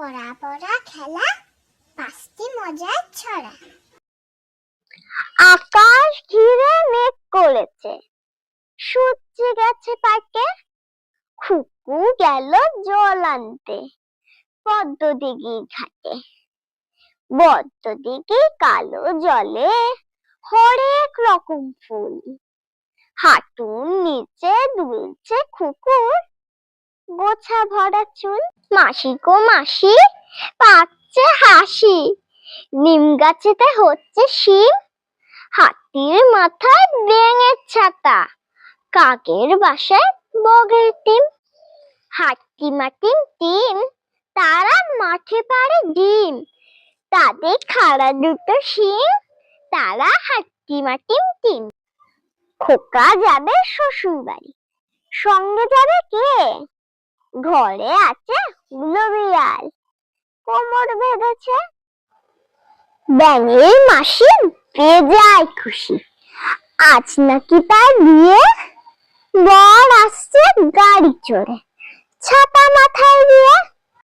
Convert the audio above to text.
পড়া পড়া খেলা, পাঁচটি মজার ছড়া। আকাশ ঘিরে মেঘ করেছে। সূর্য গেছে পাকে খুকু গেল জল আনতে। পদ্ম দিঘি ঘাটে বদ্ধ দিঘি কালো জলে হরেক রকম ফুল। হাঁটুর নিচে দুলছে খুকুর গোছা ভরা চুল। মাসি গো মাসি, পাচ্ছে হাসি। নিম গাছেতে হচ্ছে শিম। হাতির মাথায় ব্যাঙের ছাতা। কাকের বাসায় বগের টিম। হাট্টি মাটিম টিম, তারা মাঠে পারে ডিম। তাদের খাড়া দুটো শিং তারা হাট্টি মাটিম টিম। খোকা যাবে শ্বশুর বাড়ি সঙ্গে যাবে কে? ঘরে আছে হুলো বিড়াল কোমর বেঁধেছে। ব্যাঙের মাসি বেজায় খুশি। আজ নাকি তার বিয়ে? বর আসছে গাড়ি চড়ে। ছাতা মাথায় দিয়ে